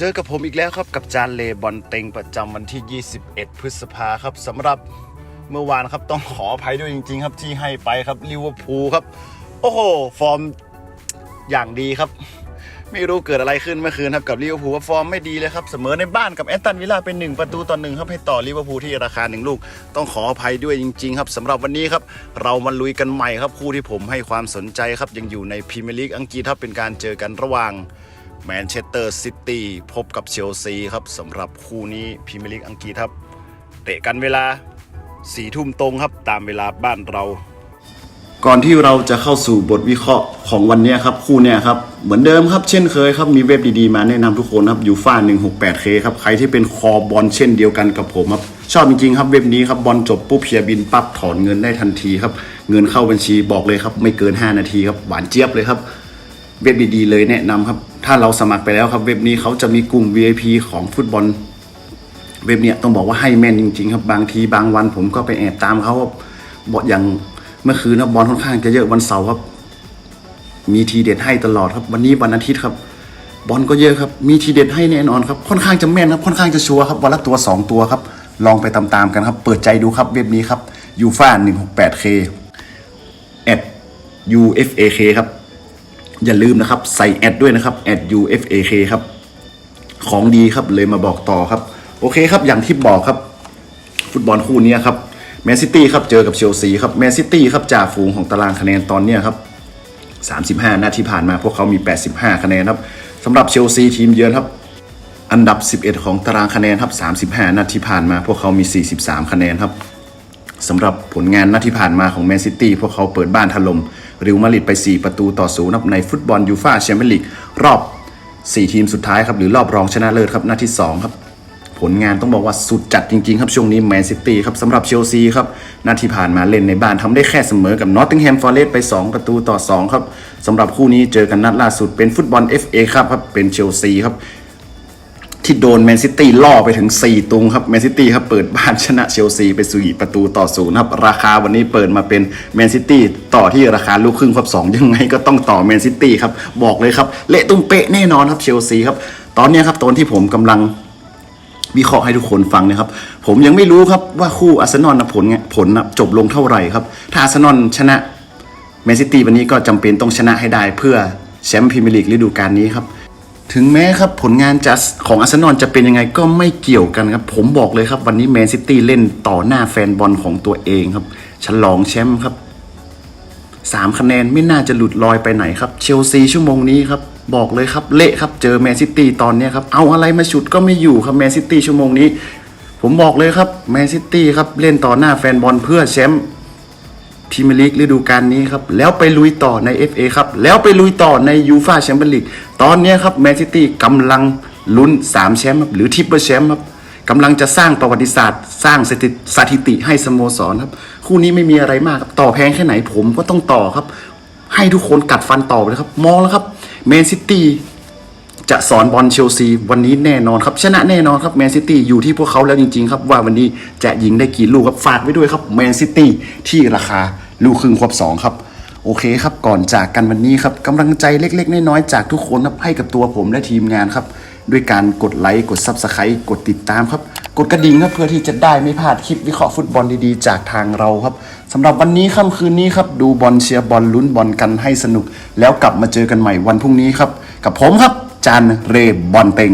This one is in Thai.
เจอกับผมอีกแล้วครับกับจานเลบอลเต็งประจำวันที่ 21 พฤษภาครับสำหรับเมื่อวานครับต้องขออภัยด้วยจริง ๆ ครับที่ให้ไปครับลิเวอร์พูลครับ โอ้โห ฟอร์มอย่างดีครับ ไม่รู้เกิดอะไรขึ้นเมื่อคืนครับกับลิเวอร์พูลว่าฟอร์มไม่ดีเลยครับเสมอในบ้านกับแอตตันวิลล่าเป็น 1 ประตูต่อหนึ่งครับให้ต่อลิเวอร์พูลที่ราคาหนึ่งลูก ต้องขออภัยด้วยจริง ๆ ครับสำหรับวันนี้ครับเรามาลุยกันใหม่ครับคู่ที่ผมให้ความสนใจครับยังอยู่ในพรีเมียร์ลีกอังกฤษครับเป็นการเจอกันระหว่าง แมนเชสเตอร์ซิตี้พบกับเชลซีครับสำหรับคู่นี้พรีเมียร์ลีกอังกฤษครับ เตะกันเวลาสี่ทุ่มตรงครับตามเวลาบ้านเรา ก่อนที่เราจะเข้าสู่บทวิเคราะห์ของวันนี้ครับ คู่เนี้ยครับ เหมือนเดิมครับ เช่นเคยครับ มีเว็บดีๆมาแนะนำทุกคนครับยูฟ่า 168K ครับ ใครที่เป็นคอบอลเช่นเดียวกันกับผมครับ ชอบจริงๆครับเว็บนี้ครับบอลจบปุ๊บเพียบินปั๊บถอนเงินได้ทันทีครับ เงินเข้าบัญชีบอกเลยครับ ไม่เกิน 5 นาทีครับหวานเจี๊ยบเลยครับ เว็บดีๆเลยแนะนำครับ ถ้าเราสมัครไปแล้วครับเว็บนี้เขาจะมีกลุ่ม VIP ของฟุตบอลเว็บเนี่ยต้องบอกว่าให้แม่นจริง ๆ ครับบางทีบางวันผมก็ไปแอบตามเขาครับบอกอย่างเมื่อคืนนะบอลค่อนข้างจะเยอะวันเสาร์ครับ มีทีเด็ดให้ตลอดครับ วันนี้วันอาทิตย์ครับ บอลก็เยอะครับ มีทีเด็ดให้แน่นอนครับค่อนข้างจะแม่นครับค่อนข้างจะชัวร์ครับวันละตัว 2 ตัวครับ ลองไปตามๆกันครับ เปิดใจดูครับเว็บนี้ครับยูฟ่า 168K at UFAK ครับ อย่าลืมนะครับ ใส่แอดด้วยนะครับ at UFAK ครับ ของดีครับเลยมาบอกต่อครับ โอเคครับอย่างที่บอกครับ ฟุตบอลคู่นี้ครับแมนซิตี้ครับเจอกับเชลซีครับแมนซิตี้ครับจ่าฝูงของตารางคะแนนตอนนี้ครับ35นัดที่ผ่านมา พวกเขามี 85 คะแนนครับสำหรับเชลซีทีมเยือนครับ อันดับ 11 ของตารางคะแนนครับ35นัดที่ผ่านมา พวกเขามี 43 คะแนนครับสำหรับผลงานนัดที่ผ่านมาของแมนซิตี้พวกเขาเปิดบ้านถล่ม ริวมาริดไป 4 ประตูต่อศูนย์ครับในฟุตบอลยูฟ่าแชมเปี้ยนลีกรอบ 4 ทีมสุดท้ายครับหรือรอบรองชนะเลิศครับนัดที่ 2 ครับ ผลงานต้องบอกว่าสุดจัดจริง ๆ ครับช่วงนี้แมนซิตี้ครับสำหรับเชลซีครับนัดที่ผ่านมาเล่นในบ้านทำได้แค่เสมอกับนอตติงแฮมฟอร์เรสต์ไป 2 ประตูต่อ 2 ครับสำหรับคู่นี้เจอกันนัดล่าสุดเป็นฟุตบอล FA ครับครับเป็นเชลซีครับ ที่โดนแมนซิตี้ล่อไปถึง 4ตุงครับแมนซิตี้ครับเปิดบ้านชนะเชลซีไปสี่ประตูต่อศูนย์ครับราคาวันนี้เปิดมาเป็นแมนซิตี้ต่อที่ราคาลูกครึ่งครับสองยังไงก็ต้องต่อแมนซิตี้ครับบอกเลยครับเละตุ้มเป๊ะแน่นอนครับเชลซีครับตอนนี้ครับตอนที่ผมกำลังวิเคราะห์ให้ทุกคนฟังนะครับ ผมยังไม่รู้ครับว่าคู่อาร์เซนอลนะผลไงผลนะจบลงเท่าไหร่ครับ ถ้าอาร์เซนอลชนะแมนซิตี้วันนี้ก็จำเป็นต้องชนะให้ได้เพื่อแชมป์พรีเมียร์ลีกฤดูกาลนี้ครับ ถึงแม้ครับผลงานจะของอาร์เซนอลจะเป็นยังไงก็ไม่เกี่ยวกันครับ ผมบอกเลยครับ วันนี้แมนซิตี้เล่นต่อหน้าแฟนบอลของตัวเองครับ ฉลองแชมป์ครับสามคะแนนไม่น่าจะหลุดลอยไปไหนครับ เชลซีชั่วโมงนี้ครับ บอกเลยครับ เละครับเจอแมนซิตี้ตอนนี้ครับ เอาอะไรมาฉุดก็ไม่อยู่ครับแมนซิตี้ชั่วโมงนี้ ผมบอกเลยครับแมนซิตี้ครับเล่นต่อหน้าแฟนบอลเพื่อแชมป์ พรีเมียร์ลีกฤดูกาลนี้ครับ แล้วไปลุยต่อใน FA ครับ แล้วไปลุยต่อในยูฟาแชมเปี้ยนลีกตอนนี้ครับแมนซิตี้กำลังลุ้น 3 แชมป์ครับหรือทิปเปิลแชมป์ครับกำลังจะสร้างประวัติศาสตร์ สร้างสถิติให้สโมสรครับ คู่นี้ไม่มีอะไรมากครับ ต่อแพงแค่ไหนผมก็ต้องต่อครับ ให้ทุกคนกัดฟันต่อไปเลยครับ มองแล้วครับแมนซิตี้ จะสอนบอลเชลซีวันนี้แน่นอนครับ ชนะแน่นอนครับแมนซิตี้อยู่ที่พวกเขาแล้วจริงๆครับ ว่าวันนี้จะยิงได้กี่ลูกครับฝากไว้ด้วยครับแมนซิตี้ที่ราคาลูกครึ่งควบสองครับโอเคครับ ก่อนจากกันวันนี้ครับกำลังใจเล็ก ๆ น้อยๆจากทุกคนครับให้กับตัวผมและทีมงานครับ ด้วยการกดไลค์กด Subscribe กดติดตามครับ กดกระดิ่งครับเพื่อที่จะได้ไม่พลาดคลิปวิเคราะห์ฟุตบอลดีๆ จากทางเราครับสำหรับวันนี้ค่ำคืนนี้ครับ ดูบอลเชียร์บอลลุ้นบอลกันให้สนุก แล้วกลับมาเจอกันใหม่วันพรุ่งนี้ครับ กับผมครับ จานเรบอนเต็ง